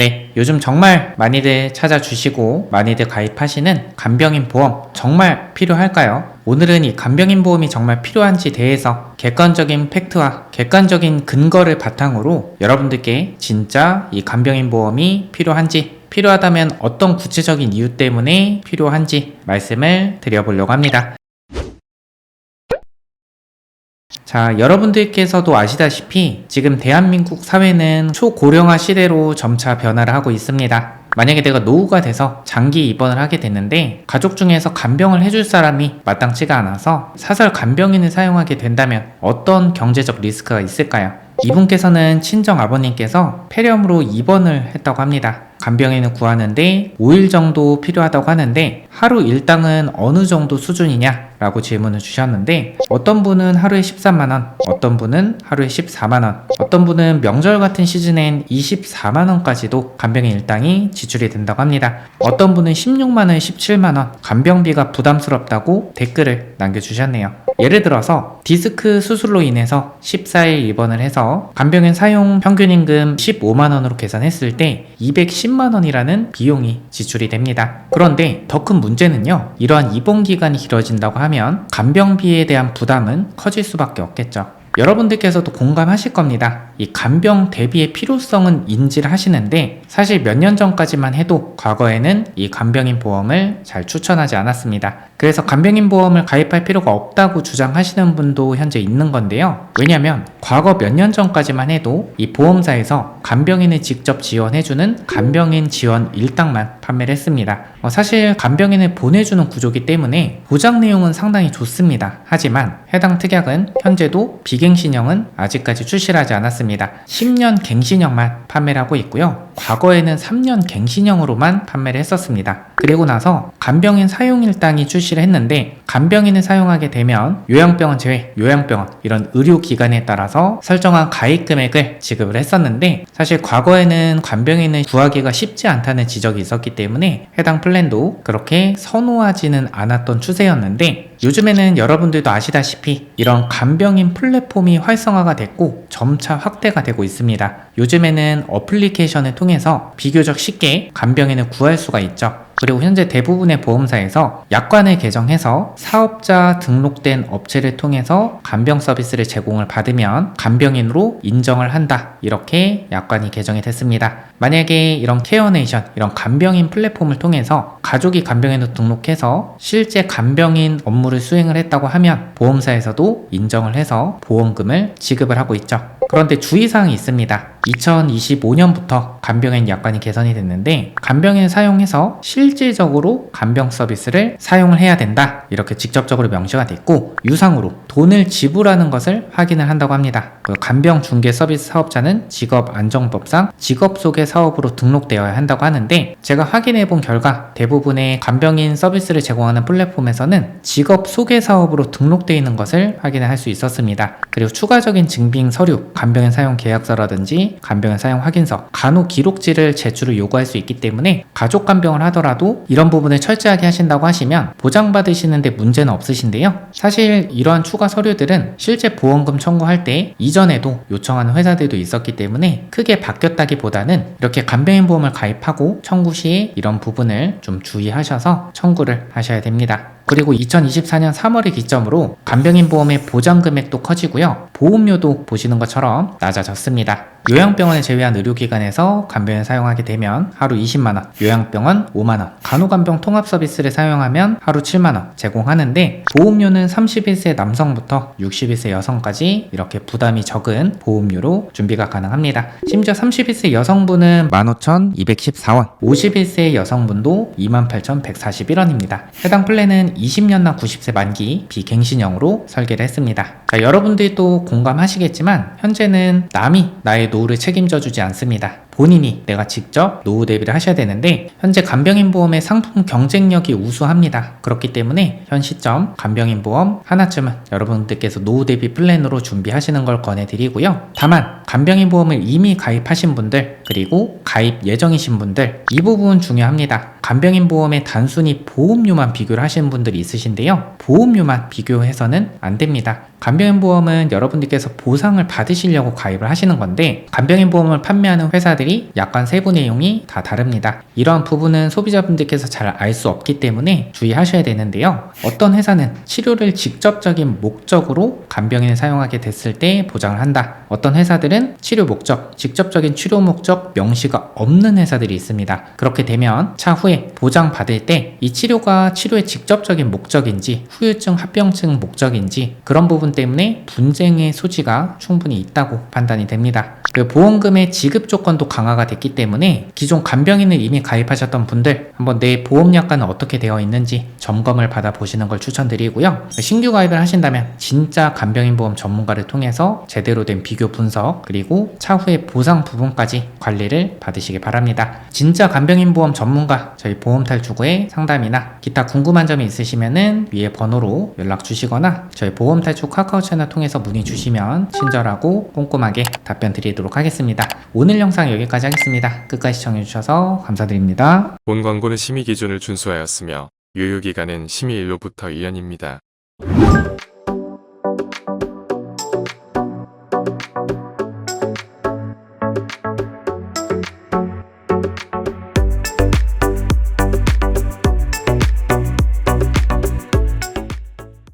네, 요즘 정말 많이들 찾아주시고 많이들 가입하시는 간병인 보험 정말 필요할까요? 오늘은 이 간병인 보험이 정말 필요한지 대해서 객관적인 팩트와 객관적인 근거를 바탕으로 여러분들께 진짜 이 간병인 보험이 필요한지 필요하다면 어떤 구체적인 이유 때문에 필요한지 말씀을 드려보려고 합니다. 자, 여러분들께서도 아시다시피 지금 대한민국 사회는 초고령화 시대로 점차 변화를 하고 있습니다. 만약에 내가 노후가 돼서 장기 입원을 하게 됐는데 가족 중에서 간병을 해줄 사람이 마땅치가 않아서 사설 간병인을 사용하게 된다면 어떤 경제적 리스크가 있을까요? 이분께서는 친정 아버님께서 폐렴으로 입원을 했다고 합니다. 간병인을 구하는데 5일 정도 필요하다고 하는데 하루 일당은 어느 정도 수준이냐? 라고 질문을 주셨는데 어떤 분은 하루에 13만원, 어떤 분은 하루에 14만원, 어떤 분은 명절 같은 시즌엔 24만원까지도 간병인 일당이 지출이 된다고 합니다. 어떤 분은 16만원, 17만원, 간병비가 부담스럽다고 댓글을 남겨주셨네요. 예를 들어서 디스크 수술로 인해서 14일 입원을 해서 간병인 사용 평균 임금 15만 원으로 계산했을 때 210만 원이라는 비용이 지출이 됩니다. 그런데 더 큰 문제는요. 이러한 입원 기간이 길어진다고 하면 간병비에 대한 부담은 커질 수밖에 없겠죠. 여러분들께서도 공감하실 겁니다. 이 간병 대비의 필요성은 인지를 하시는데 사실 몇 년 전까지만 해도 과거에는 이 간병인 보험을 잘 추천하지 않았습니다. 그래서 간병인 보험을 가입할 필요가 없다고 주장하시는 분도 현재 있는 건데요. 왜냐면 과거 몇 년 전까지만 해도 이 보험사에서 간병인을 직접 지원해주는 간병인 지원 일당만 판매를 했습니다. 어, 사실 간병인을 보내주는 구조기 때문에 보장 내용은 상당히 좋습니다. 하지만 해당 특약은 현재도 비 갱신형은 아직까지 출시를 하지 않았습니다. 10년 갱신형만 판매를 하고 있고요. 과거에는 3년 갱신형으로만 판매를 했었습니다. 그리고 나서 간병인 사용 일당이 출시를 했는데 간병인을 사용하게 되면 요양병원 제외, 요양병원 이런 의료기관에 따라서 설정한 가입 금액을 지급을 했었는데 사실 과거에는 간병인을 구하기가 쉽지 않다는 지적이 있었기 때문에 해당 플랜도 그렇게 선호하지는 않았던 추세였는데 요즘에는 여러분들도 아시다시피 이런 간병인 플랫폼이 활성화가 됐고 점차 확대가 되고 있습니다. 요즘에는 어플리케이션을 통해서 비교적 쉽게 간병인을 구할 수가 있죠. 그리고 현재 대부분의 보험사에서 약관을 개정해서 사업자 등록된 업체를 통해서 간병 서비스를 제공을 받으면 간병인으로 인정을 한다. 이렇게 약관이 개정이 됐습니다. 만약에 이런 케어네이션, 이런 간병인 플랫폼을 통해서 가족이 간병인으로 등록해서 실제 간병인 업무를 수행을 했다고 하면 보험사에서도 인정을 해서 보험금을 지급을 하고 있죠. 그런데 주의사항이 있습니다. 2025년부터 간병인 약관이 개선이 됐는데 간병인 사용해서 실질적으로 간병 서비스를 사용을 해야 된다 이렇게 직접적으로 명시가 됐고 유상으로 돈을 지불하는 것을 확인을 한다고 합니다. 그 간병 중개 서비스 사업자는 직업 안정법상 직업 소개 사업으로 등록되어야 한다고 하는데 제가 확인해 본 결과 대부분의 간병인 서비스를 제공하는 플랫폼에서는 직업 소개 사업으로 등록되어 있는 것을 확인을 할 수 있었습니다. 그리고 추가적인 증빙 서류, 간병인 사용 계약서라든지 간병인 사용 확인서, 간호 기록지를 제출을 요구할 수 있기 때문에 가족 간병을 하더라도 이런 부분을 철저하게 하신다고 하시면 보장받으시는데 문제는 없으신데요. 사실 이러한 추가 서류들은 실제 보험금 청구할 때 이전에도 요청하는 회사들도 있었기 때문에 크게 바뀌었다기보다는 이렇게 간병인 보험을 가입하고 청구 시에 이런 부분을 좀 주의하셔서 청구를 하셔야 됩니다. 그리고 2024년 3월을 기점으로 간병인 보험의 보장 금액도 커지고요. 보험료도 보시는 것처럼 낮아졌습니다. 요양병원을 제외한 의료기관에서 간병을 사용하게 되면 하루 20만원, 요양병원 5만원, 간호간병 통합 서비스를 사용하면 하루 7만원 제공하는데 보험료는 31세 남성부터 61세 여성까지 이렇게 부담이 적은 보험료로 준비가 가능합니다. 심지어 31세 여성분은 15,214원, 51세 여성분도 28,141원입니다. 해당 플랜은 20년나 90세 만기 비갱신형으로 설계를 했습니다. 자, 여러분들도 공감하시겠지만 현재는 남이 나의 노후를 책임져 주지 않습니다. 본인이 내가 직접 노후 대비를 하셔야 되는데 현재 간병인 보험의 상품 경쟁력이 우수합니다. 그렇기 때문에 현 시점 간병인 보험 하나쯤은 여러분들께서 노후 대비 플랜으로 준비하시는 걸 권해드리고요. 다만 간병인 보험을 이미 가입하신 분들 그리고 가입 예정이신 분들 이 부분 중요합니다. 간병인 보험에 단순히 보험료만 비교를 하시는 분들이 있으신데요. 보험료만 비교해서는 안 됩니다. 간병인 보험은 여러분들께서 보상을 받으시려고 가입을 하시는 건데 간병인 보험을 판매하는 회사들이 약관 세부 내용이 다 다릅니다. 이러한 부분은 소비자분들께서 잘 알 수 없기 때문에 주의하셔야 되는데요. 어떤 회사는 치료를 직접적인 목적으로 간병인을 사용하게 됐을 때 보장을 한다. 어떤 회사들은 치료 목적, 직접적인 치료 목적 명시가 없는 회사들이 있습니다. 그렇게 되면 차후에 보장받을 때 이 치료가 치료의 직접적인 목적인지 후유증 합병증 목적인지 그런 부분 때문에 분쟁의 소지가 충분히 있다고 판단이 됩니다. 그 보험금의 지급 조건도 강화가 됐기 때문에 기존 간병인을 이미 가입하셨던 분들 한번 내 보험 약관은 어떻게 되어 있는지 점검을 받아 보시는 걸 추천드리고요. 신규 가입을 하신다면 진짜 간병인 보험 전문가를 통해서 제대로 된 비교 분석 그리고 차후의 보상 부분까지 관리를 받으시기 바랍니다. 진짜 간병인 보험 전문가 저희 보험탈출구의 상담이나 기타 궁금한 점이 있으시면은 위에 번호로 연락 주시거나 저희 보험탈출 카카오 채널 통해서 문의 주시면 친절하고 꼼꼼하게 답변 드리도록 하겠습니다. 오늘 영상 여기까지 하겠습니다. 끝까지 시청해주셔서 감사드립니다. 본 광고는 심의 기준을 준수하였으며 유효기간은 심의 일로부터 1년입니다.